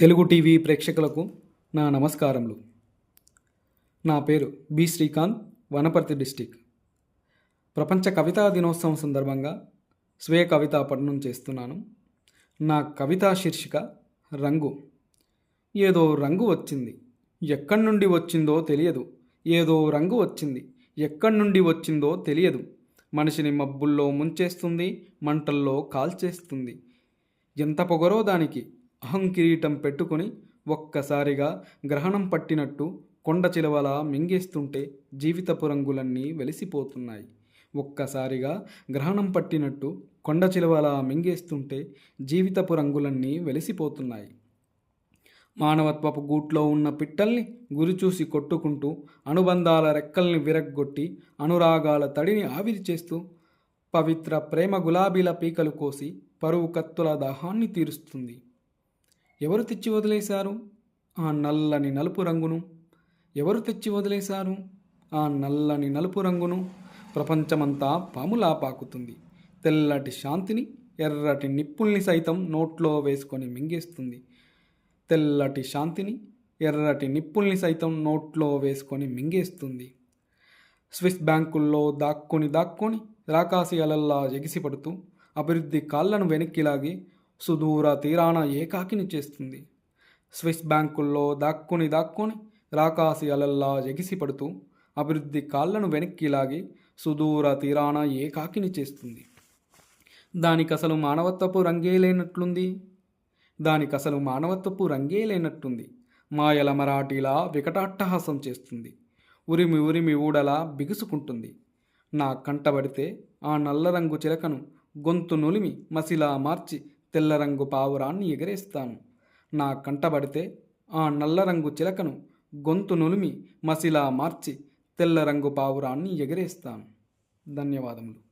Telugu TV ప్రేక్షకులకు నా నమస్కారములు. నా పేరు బి శ్రీకాంత్ వనపర్తి డిస్టిక్. ప్రపంచ కవితా దినోత్సవం సందర్భంగా స్వీయ కవితా పఠనం చేస్తున్నాను. నా కవితా శీర్షిక రంగు. ఏదో రంగు వచ్చింది. ఎక్కడి నుండి వచ్చిందో తెలియదు. ఏదో రంగు వచ్చింది. ఎక్కడి నుండి వచ్చిందో తెలియదు. మనిషిని మబ్బుల్లో ముంచేస్తుంది మంటల్లో కాల్చేస్తుంది. ఎంత పొగరో దానికి అహం కిరీటం పెట్టుకొని ఒక్కసారిగా గ్రహణం పట్టినట్టు కొండ చిలవలా మింగేస్తుంటే జీవితపు రంగులన్నీ వెలిసిపోతున్నాయి. ఒక్కసారిగా గ్రహణం పట్టినట్టు కొండ చిలవలా మింగేస్తుంటే జీవితపు రంగులన్నీ వెలిసిపోతున్నాయి. మానవత్వపు గూట్లో ఉన్న పిట్టల్ని గురిచూసి కొట్టుకుంటూ అనుబంధాల రెక్కల్ని విరగ్గొట్టి అనురాగాల తడిని ఆవిరి చేస్తూ పవిత్ర ప్రేమ గులాబీల పీకలు కోసి పరువు కత్తుల దాహాన్ని తీరుస్తుంది. ఎవరు తెచ్చి వదిలేశారు? ఆ నల్లని నలుపు రంగును. ఎవరు తెచ్చి వదిలేశారు? ఆ నల్లని నలుపు రంగును. ప్రపంచమంతా పాములా పాకుతుంది. తెల్లటి శాంతిని ఎర్రటి నిప్పుల్ని సైతం నోట్లో వేసుకొని మింగేస్తుంది. తెల్లటి శాంతిని ఎర్రటి నిప్పుల్ని సైతం నోట్లో వేసుకొని మింగేస్తుంది. స్విస్ బ్యాంకుల్లో దాక్కుని దాక్కుని రాకాసి అలల్లా ఎగిసిపడుతూ అభివృద్ధి కాళ్ళను వెనక్కిలాగి సుదూర తీరాన ఏకాకిని చేస్తుంది. స్విస్ బ్యాంకుల్లో దాక్కుని దాక్కుని రాకాసి అలల్లా ఎగిసిపడుతూ అభివృద్ధి కాళ్ళను వెనక్కిలాగి సుదూర తీరాన ఏకాకిని చేస్తుంది. దానికి అసలు మానవత్వపు రంగే లేనట్లుంది? దానికి అసలు మానవత్వపు రంగే లేనట్టుంది మాయల మరాఠీలా వికటాట్టహాసం చేస్తుంది. ఉరిమి ఉరిమి ఊడలా బిగుసుకుంటుంది. నా కంటబడితే ఆ నల్ల రంగు చిలకను గొంతు నులిమి మసిలా మార్చి తెల్ల రంగు పావురాన్ని ఎగరేస్తాను. నా కంటబడితే ఆ నల్ల రంగు చిలకను గొంతు నులిమి మసిలా మార్చి తెల్ల రంగు పావురాన్ని ఎగరేస్తాను. ధన్యవాదములు.